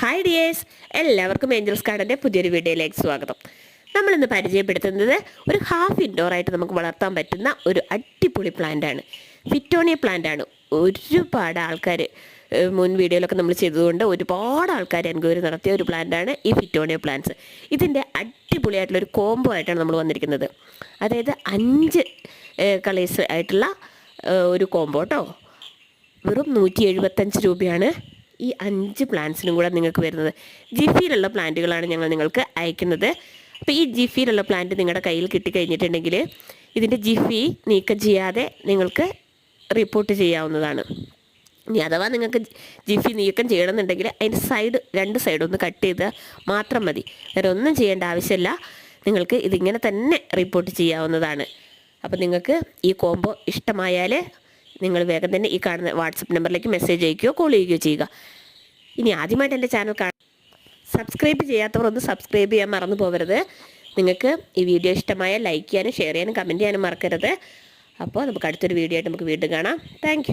Hi dears എല്ലാവർക്കും angels ഗാർഡന്റെ പുതിയൊരു വീഡിയോയിലേക്ക് സ്വാഗതം. നമ്മളിന്ന് പരിചയപ്പെടുത്തുന്നത് ഒരു ഹാഫ് ഇൻഡോർ ആയിട്ട് നമുക്ക് വളർത്താൻ പറ്റുന്ന ഒരു അടിപൊളി പ്ലാന്റാണ് ഫിറ്റോണിയ പ്ലാന്റാണ് ഒരുപാട് ആൾക്കാർ മുൻ വീഡിയോയിലൊക്കെ നമ്മൾ ചെയ്തതുകൊണ്ട് ഒരുപാട് ആൾക്കാർ എൻക്വയറി നടത്തിയ ഒരു പ്ലാന്റാണ് ഈ ഫിറ്റോണിയ പ്ലാന്റ്സ് ഇതിന്റെ അടിപൊളിയായിട്ടുള്ള ഒരു കോംബോ ആയിട്ടാണ് നമ്മൾ വന്നിരിക്കുന്നത്. അതായത് അഞ്ച് കളേഴ്സ് ആയിട്ടുള്ള ഒരു കോംബോ കേട്ടോ വെറും നൂറ്റി എഴുപത്തഞ്ച് രൂപയാണ് ഈ അഞ്ച് പ്ലാന്റ്സിനും കൂടെ നിങ്ങൾക്ക് വരുന്നത്. ജിഫിയിലുള്ള പ്ലാന്റുകളാണ് ഞങ്ങൾ നിങ്ങൾക്ക് അയക്കുന്നത്. അപ്പോൾ ഈ ജിഫിയിലുള്ള പ്ലാന്റ് നിങ്ങളുടെ കയ്യിൽ കിട്ടിക്കഴിഞ്ഞിട്ടുണ്ടെങ്കിൽ ഇതിന്റെ ജിഫി നീക്കം ചെയ്യാതെ നിങ്ങൾക്ക് റിപ്പോർട്ട് ചെയ്യാവുന്നതാണ്. ഇനി അഥവാ നിങ്ങൾക്ക് ജിഫി നീക്കം ചെയ്യണമെന്നുണ്ടെങ്കിൽ അതിന്റെ സൈഡ് രണ്ട് സൈഡ് ഒന്ന് കട്ട് ചെയ്ത് മാത്രം മതി. വേറെ ഒന്നും ചെയ്യേണ്ട ആവശ്യമില്ല. നിങ്ങൾക്ക് ഇതിങ്ങനെ തന്നെ റിപ്പോർട്ട് ചെയ്യാവുന്നതാണ്. അപ്പോൾ നിങ്ങൾക്ക് ഈ കോംബോ ഇഷ്ടമായാൽ നിങ്ങൾ വേഗം തന്നെ ഈ കാണുന്ന വാട്സപ്പ് നമ്പറിലേക്ക് മെസ്സേജ് അയക്കുകയോ കോൾ ചെയ്യുകയോ ചെയ്യുക. ഇനി ആദ്യമായിട്ട് എന്റെ ചാനൽ കാണാൻ സബ്സ്ക്രൈബ് ചെയ്യാത്തവർ ഒന്ന് സബ്സ്ക്രൈബ് ചെയ്യാൻ മറന്നു പോകരുത് നിങ്ങൾക്ക് ഈ വീഡിയോ ഇഷ്ടമായ ലൈക്ക് ചെയ്യാനും ഷെയർ ചെയ്യാനും കമന്റ് ചെയ്യാനും മറക്കരുത്. അപ്പോൾ നമുക്ക് അടുത്തൊരു വീഡിയോ ആയിട്ട് നമുക്ക് വീണ്ടും കാണാം. താങ്ക്